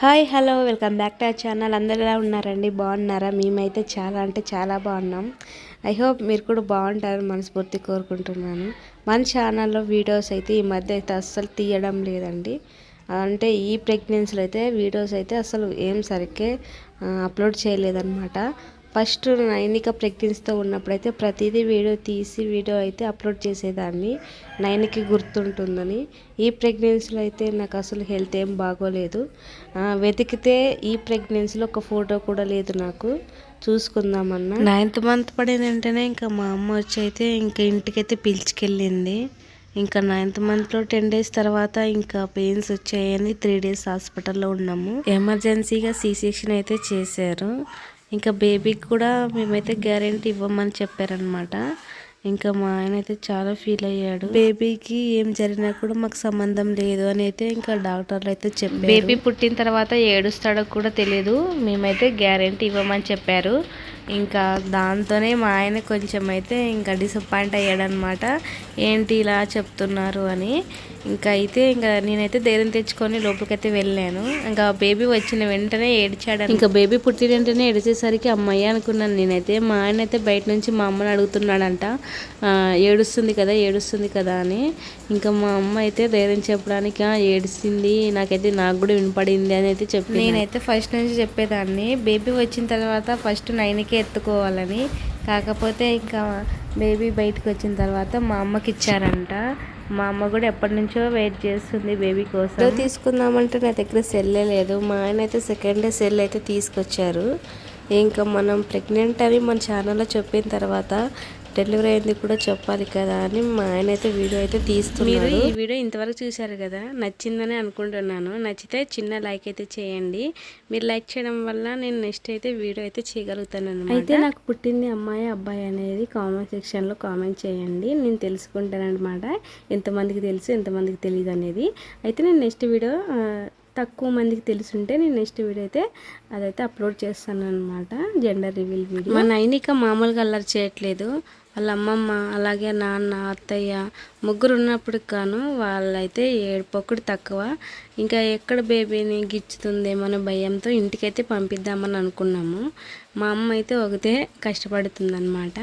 Hi hello welcome back to our channel. అందరు ఎలా ఉన్నారండి? బాగున్నారా? మేమైతే చాలా అంటే చాలా బాగున్నాం. ఐ హోప్ మీరు కూడా బాగుంటారని మనస్ఫూర్తి కోరుకుంటున్నాను. మన ఛానల్లో వీడియోస్ అయితే ఈ మధ్య అయితే అస్సలు తీయడం లేదండి. అంటే ఈ ప్రెగ్నెన్సీలో అయితే వీడియోస్ అయితే అసలు ఏం సరిగ్గా అప్లోడ్ చేయలేదన్నమాట. ఫస్ట్ నైనిక ప్రెగ్నెన్సీతో ఉన్నప్పుడైతే ప్రతిదీ వీడియో తీసి వీడియో అయితే అప్లోడ్ చేసేదాన్ని. నైన్కి గుర్తుంటుందని. ఈ ప్రెగ్నెన్సీలో అయితే నాకు అసలు హెల్త్ ఏం బాగోలేదు. వెతికితే ఈ ప్రెగ్నెన్సీలో ఒక ఫోటో కూడా లేదు నాకు. చూసుకుందామన్నా. నైన్త్ మంత్ పడిన వెంటనే ఇంకా మా అమ్మ వచ్చి అయితే ఇంకా ఇంటికైతే పిలిచికెళ్ళింది. ఇంకా నైన్త్ మంత్లో టెన్ డేస్ తర్వాత ఇంకా పెయిన్స్ వచ్చాయని త్రీ డేస్ హాస్పిటల్లో ఉన్నాము. ఎమర్జెన్సీగా సీ సెక్షన్ అయితే చేశారు. ఇంకా బేబీకి కూడా మేమైతే గ్యారెంటీ ఇవ్వమని చెప్పారనమాట ఇంకా మా ఆయన అయితే చాలా ఫీల్ అయ్యాడు. బేబీకి ఏం జరిగినా కూడా మాకు సంబంధం లేదు అని అయితే ఇంకా డాక్టర్లు అయితే చెప్పారు. బేబీ పుట్టిన తర్వాత ఏడుస్తాడో కూడా తెలియదు మేమైతే గ్యారెంటీ ఇవ్వమని చెప్పారు. ఇంకా దాంతోనే మా ఆయన కొంచెం అయితే ఇంకా డిసప్పాయింట్ అయ్యాడనమాట ఏంటి ఇలా చెప్తున్నారు అని. ఇంకా అయితే ఇంకా నేనైతే ధైర్యం తెచ్చుకొని లోపలికైతే వెళ్ళాను. ఇంకా బేబీ వచ్చిన వెంటనే ఏడ్చాడు ఇంకా బేబీ పుట్టిన వెంటనే ఏడిచేసరికి అమ్మాయి అనుకున్నాను. నేనైతే మా ఆయన అయితే బయట నుంచి మా అమ్మని అడుగుతున్నాడంట. ఏడుస్తుంది కదా ఏడుస్తుంది కదా అని. ఇంకా మా అమ్మ అయితే ధైర్యం చెప్పడానికి ఏడిసింది. నాకైతే నాకు కూడా వినపడింది అని అయితే చెప్పి నేనైతే ఫస్ట్ నుంచి చెప్పేదాన్ని. బేబీ వచ్చిన తర్వాత ఫస్ట్ నైన్కే ఎత్తుకోవాలని. కాకపోతే ఇంకా బేబీ బయటకు వచ్చిన తర్వాత మా అమ్మకి ఇచ్చారంట. మా అమ్మ కూడా ఎప్పటి నుంచో వెయిట్ చేస్తుంది బేబీ కోసం. తీసుకుందామంటే నా దగ్గర సెల్ లేదు. మా ఆయన అయితే సెకండ్ డే సెల్ అయితే తీసుకొచ్చారు. ఇంకా మనం ప్రెగ్నెంట్ అని మన ఛానల్లో చెప్పిన తర్వాత డెలివరీ అయింది కూడా చెప్పాలి కదా అని మా ఆయన అయితే వీడియో అయితే తీస్తున్నారు. ఈ వీడియో ఇంతవరకు చూశారు కదా నచ్చిందని అనుకుంటున్నాను. నచ్చితే చిన్న లైక్ అయితే చేయండి. మీరు లైక్ చేయడం వల్ల నేను నెక్స్ట్ అయితే వీడియో అయితే చేయగలుగుతాను అయితే నాకు పుట్టింది అమ్మాయి అబ్బాయి అనేది కామెంట్ సెక్షన్లో కామెంట్ చేయండి. నేను తెలుసుకుంటాను అనమాట ఎంతమందికి తెలుసు ఎంతమందికి తెలియదు అనేది. అయితే నేను నెక్స్ట్ వీడియో తక్కువ మందికి తెలుసుంటే నేను నెక్స్ట్ వీడియో అయితే అదైతే అప్లోడ్ చేస్తాను అనమాట జెండర్ రివీల్ వీడియో. మా నైనిక మామూలుగా అల్లరి చేయట్లేదు. వాళ్ళ అమ్మమ్మ అలాగే నాన్న అత్తయ్య ముగ్గురు ఉన్నప్పుడు కాను వాళ్ళైతే ఏడుపొక్కడు తక్కువ. ఇంకా ఎక్కడ బేబీని గిచ్చుతుందేమో భయంతో ఇంటికైతే పంపిద్దామని అనుకున్నాము. మా అమ్మ అయితే ఒకతే కష్టపడుతుందనమాట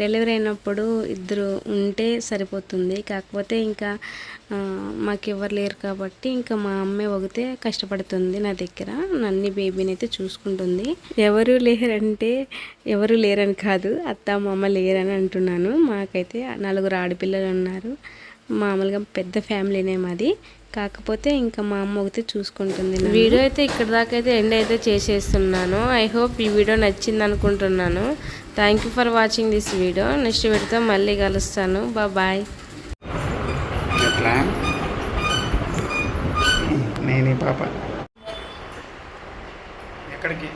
డెలివరీ అయినప్పుడు ఇద్దరు ఉంటే సరిపోతుంది. కాకపోతే ఇంకా మాకు ఎవరు లేరు కాబట్టి ఇంకా మా అమ్మే ఒకతే కష్టపడుతుంది నా దగ్గర. నన్ని బేబీని అయితే చూసుకుంటుంది. ఎవరు లేరంటే ఎవరు లేరని కాదు అత్త మామ లేరని అంటున్నాను మాకైతే నలుగురు ఆడపిల్లలు ఉన్నారు. మామూలుగా పెద్ద ఫ్యామిలీనే మాది కాకపోతే ఇంకా మా అమ్మ ఒకటి చూసుకుంటుంది వీడియో అయితే ఇక్కడ దాకా అయితే ఎండ్ అయితే చేసేస్తున్నాను. ఐ హోప్ ఈ వీడియో నచ్చింది అనుకుంటున్నాను. Thank you for watching this video next వీడియోతో మళ్ళీ కలుస్తాను. బాయ్ నేనే పాప ఎక్కడికి?